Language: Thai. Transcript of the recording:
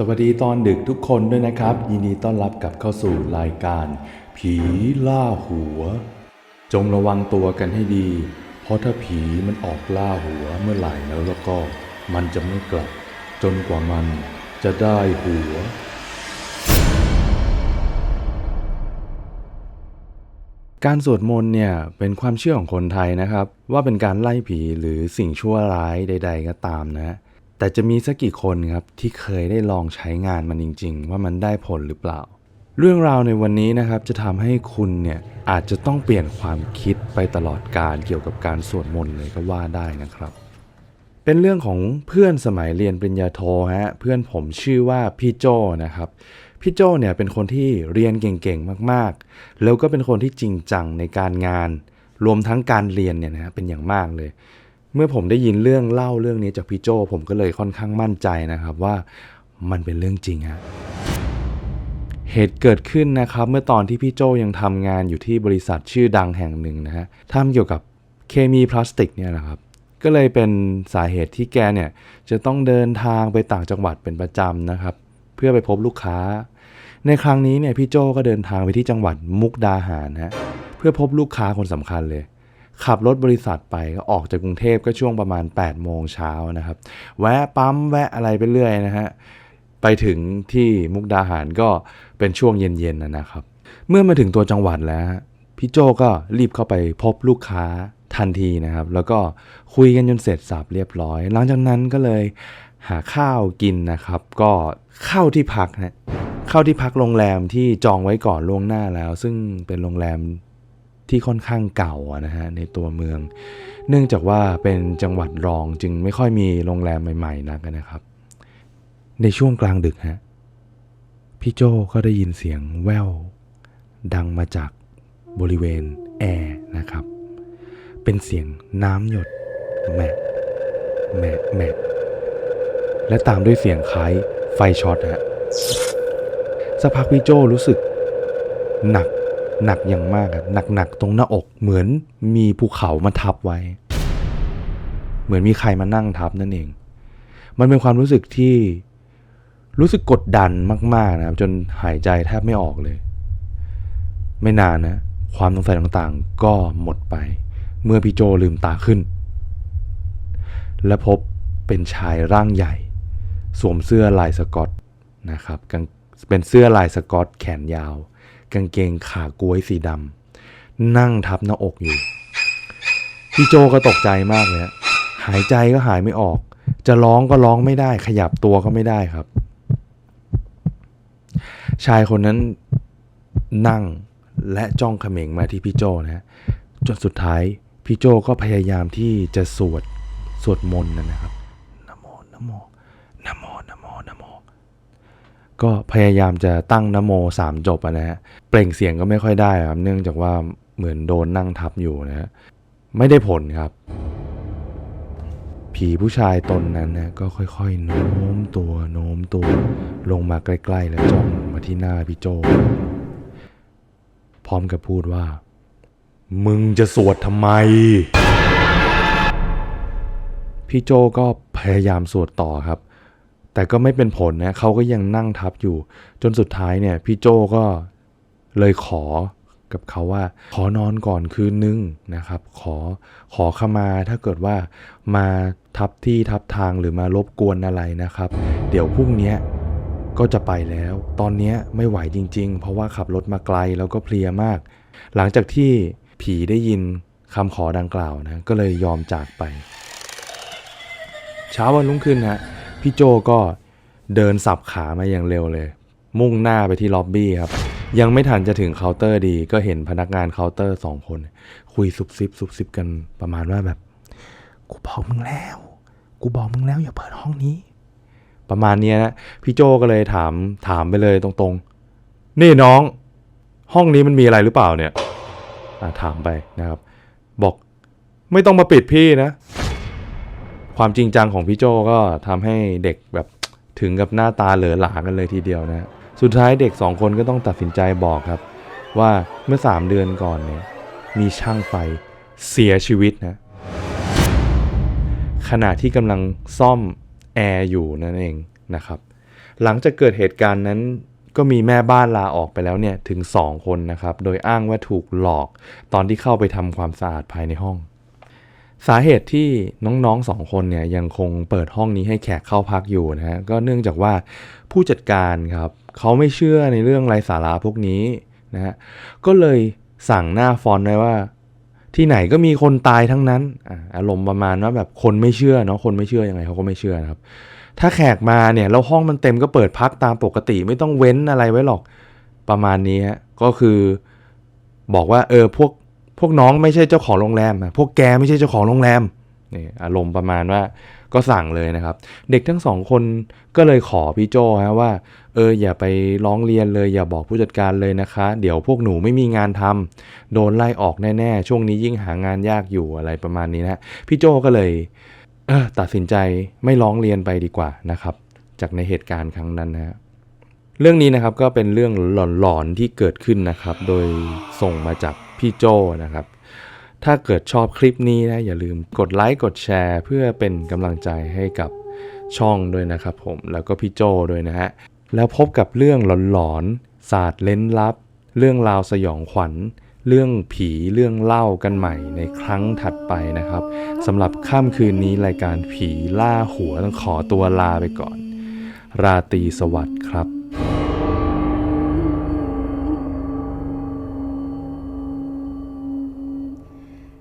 สวัสดีตอนดึกทุกคนด้วยนะครับ ยินดีต้อนรับกลับเข้าสู่รายการ ผีล่าหัว จงระวังตัวกันให้ดี เพราะถ้าผีมันออกล่าหัวเมื่อไหร่แล้วแล้วก็ มันจะไม่กลับ จนกว่ามันจะได้หัว การสวดมนต์เนี่ยเป็นความเชื่อของคนไทยนะครับ ว่าเป็นการไล่ผีหรือสิ่งชั่วร้ายใด ๆ ก็ตามนะ แต่จะมีสักกี่คนครับที่เคยได้ลองใช้งานมันจริง ๆ ว่ามันได้ผลหรือเปล่า เรื่องราวในวันนี้นะครับจะทำให้คุณเนี่ยอาจจะต้องเปลี่ยนความคิดไปตลอดการเกี่ยวกับการสวดมนต์เลยก็ว่าได้นะครับ เป็นเรื่องของเพื่อนสมัยเรียนปริญญาโทฮะเพื่อนผมชื่อว่าพี่โจนะครับพี่โจเนี่ยเป็นคนที่เรียนเก่งๆมากๆ แล้วก็เป็นคนที่จริงจังในการงาน รวมทั้งการเรียนเนี่ยนะฮะเป็นอย่างมากเลย เมื่อผมได้ยินเรื่องเล่าเรื่องนี้จากพี่โจผมก็เลยค่อนข้างมั่นใจนะครับว่ามันเป็นเรื่องจริงฮะเหตุเกิดขึ้นนะครับ เมื่อตอนที่พี่โจยังทำงานอยู่ที่บริษัทชื่อดังแห่งหนึ่งนะฮะทำเกี่ยวกับเคมีพลาสติกเนี่ยนะครับ ก็เลยเป็นสาเหตุที่แกเนี่ยจะต้องเดินทางไปต่างจังหวัดเป็นประจำนะครับ เพื่อไปพบลูกค้า ในครั้งนี้เนี่ยพี่โจก็เดินทางไปที่จังหวัดมุกดาหารนะฮะเพื่อพบลูกค้าคนสำคัญเลย ขับรถบริษัทไปก็ออกจากกรุงเทพก็ช่วงประมาณ8โมงเช้านะครับ แวะปั๊มแวะอะไรไปเรื่อยนะฮะไปถึงที่มุกดาหารก็เป็นช่วงเย็นๆนะครับ เมื่อมาถึงตัวจังหวัดแล้ว พี่โจก็รีบเข้าไปพบลูกค้าทันทีนะครับ แล้วก็คุยกันจนเสร็จสับเรียบร้อย หลังจากนั้นก็เลยหาข้าวกินนะครับ ก็เข้าที่พักนะเข้าที่พักโรงแรมที่จองไว้ก่อนล่วงหน้าแล้ว ซึ่งเป็นโรงแรม ที่ค่อนข้างเก่านะฮะในตัวเมือง เนื่องจากว่าเป็นจังหวัดรองจึงไม่ค่อยมีโรงแรมใหม่ๆนักนะครับ ในช่วงกลางดึกฮะพี่โจก็ได้ยินเสียงแว่วดังมาจากบริเวณแอร์นะครับ เป็นเสียงน้ำหยดแมะแมะแมะและตามด้วยเสียงคล้ายไฟช็อตฮะสักพักพี่โจรู้สึกหนัก หนักอย่างมากอะหนักหนักๆตรงหน้าอกเหมือนมีภูเขามาทับไว้ เหมือนมีใครมานั่งทับนั่นเอง มันเป็นความรู้สึกที่รู้สึกกดดันมาก ๆนะครับ จนหายใจแทบไม่ออกเลย ไม่นานนะ ความสงสัยต่างๆ ก็หมดไป เมื่อพี่โจลืมตาขึ้น และพบเป็นชายร่างใหญ่ สวมเสื้อลายสกอตนะครับกางเป็นเสื้อลายสกอตแขนยาว กางเกงขากล้วยสีดำนั่งทับหน้าอกอยู่ พี่โจก็ตกใจมากเลยฮะหายใจก็หายไม่ออก จะร้องก็ร้องไม่ได้ ขยับตัวก็ไม่ได้ครับ ชายคนนั้นนั่งและจ้องเขม็งมาที่พี่โจนะฮะจนสุดท้ายพี่โจก็พยายามที่จะสวดสวดมนต์นะนะครับนโมนโมนะโมนะโมนะโม ก็พยายามจะตั้งนโมสามจบนะฮะเปล่งเสียงก็ไม่ค่อยได้ครับเนื่องจากว่าเหมือนโดนนั่งทับอยู่นะฮะไม่ได้ผลครับ ผีผู้ชายตนนั้นนะก็ค่อยๆโน้มตัวโน้มตัว ลงมาใกล้ๆ และจ้องมาที่หน้าพี่โจ พร้อมกับพูดว่า มึงจะสวดทำไม พี่โจก็พยายามสวดต่อครับ แต่ก็ไม่เป็นผลนะเขาก็ยังนั่งทับอยู่ จนสุดท้ายเนี่ยพี่โจก็เลยขอกับเขาว่า ขอนอนก่อนคืนนึงนะครับ ขอขอขมาถ้าเกิดว่ามาทับที่ทับทางหรือมารบกวนอะไรนะครับ เดี๋ยวพรุ่งนี้ก็จะไปแล้ว ตอนนี้ไม่ไหวจริง ๆ เพราะว่าขับรถมาไกลแล้วก็เพลียมาก หลังจากที่ผีได้ยินคำขอดังกล่าวนะก็เลยยอมจากไป เช้าวันรุ่งขึ้นฮะ พี่โจก็เดินสับขามาอย่างเร็วเลย มุ่งหน้าไปที่ล็อบบี้ครับ ยังไม่ทันจะถึงเคาน์เตอร์ดี ก็เห็นพนักงานเคาน์เตอร์สองคน คุยซุบซิบซุบซิบกันประมาณว่าแบบ กูบอกมึงแล้ว กูบอกมึงแล้วอย่าเปิดห้องนี้ ประมาณนี้นะพี่โจก็เลยถามถามไปเลยตรงๆ นี่น้อง ห้องนี้มันมีอะไรหรือเปล่าเนี่ยถามไปนะครับ บอกไม่ต้องมาปิดพี่นะ ความจริงจังของพี่โจก็ทำให้เด็กแบบถึงกับหน้าตาเหลือหลากันเลยทีเดียวนะ สุดท้ายเด็กสองคนก็ต้องตัดสินใจบอกครับ ว่าเมื่อสามเดือนก่อนเนี่ยมีช่างไฟเสียชีวิตนะ ขณะที่กำลังซ่อมแอร์อยู่นั่นเองนะครับ หลังจากเกิดเหตุการณ์นั้นก็มีแม่บ้านลาออกไปแล้วเนี่ยถึง 2 คนนะครับ โดยอ้างว่าถูกหลอกตอนที่เข้าไปทำความสะอาดภายในห้อง สาเหตุที่น้องๆสองคนเนี่ยยังคงเปิดห้องนี้ให้แขกเข้าพักอยู่นะฮะก็เนื่องจากว่าผู้จัดการครับเขาไม่เชื่อในเรื่องไร้สาระพวกนี้นะฮะก็เลยสั่งหน้าฟอนต์ไว้ว่า ที่ไหนก็มีคนตายทั้งนั้นอารมณ์ประมาณว่าแบบคนไม่เชื่อเนาะคนไม่เชื่อยังไงเขาก็ไม่เชื่อนะครับ ถ้าแขกมาเนี่ยแล้วห้องมันเต็มก็เปิดพักตามปกติไม่ต้องเว้นอะไรไว้หรอกประมาณนี้ฮะก็คือบอกว่าเออพวก พวกน้องไม่ใช่เจ้าของโรงแรมอะพวกแกไม่ใช่เจ้าของโรงแรมนี่อารมณ์ประมาณว่าก็สั่งเลยนะครับ เด็กทั้งสองคนก็เลยขอพี่โจฮะว่า เอออย่าไปร้องเรียนเลย อย่าบอกผู้จัดการเลยนะคะ เดี๋ยวพวกหนูไม่มีงานทำโดนไล่ออกแน่ๆ ช่วงนี้ยิ่งหางานยากอยู่อะไรประมาณนี้นะพี่โจก็เลยเออตัดสินใจไม่ร้องเรียนไปดีกว่านะครับ จากในเหตุการณ์ครั้งนั้นนะเรื่องนี้นะครับก็เป็นเรื่องหลอนๆที่เกิดขึ้นนะครับ โดยส่งมาจาก พี่โจนะครับ ถ้าเกิดชอบคลิปนี้นะอย่าลืมกดไลค์กดแชร์ เพื่อเป็นกำลังใจให้กับช่องด้วยนะครับผมแล้วก็พี่โจด้วยนะฮะ แล้วพบกับเรื่องหลอนๆศาสตร์เล้นลับ เรื่องราวสยองขวัญ เรื่องผีเรื่องเล่ากันใหม่ในครั้งถัดไปนะครับสำหรับค่ำคืนนี้รายการผีล่าหัวต้องขอตัวลาไปก่อน ราตรีสวัสดิ์ครับ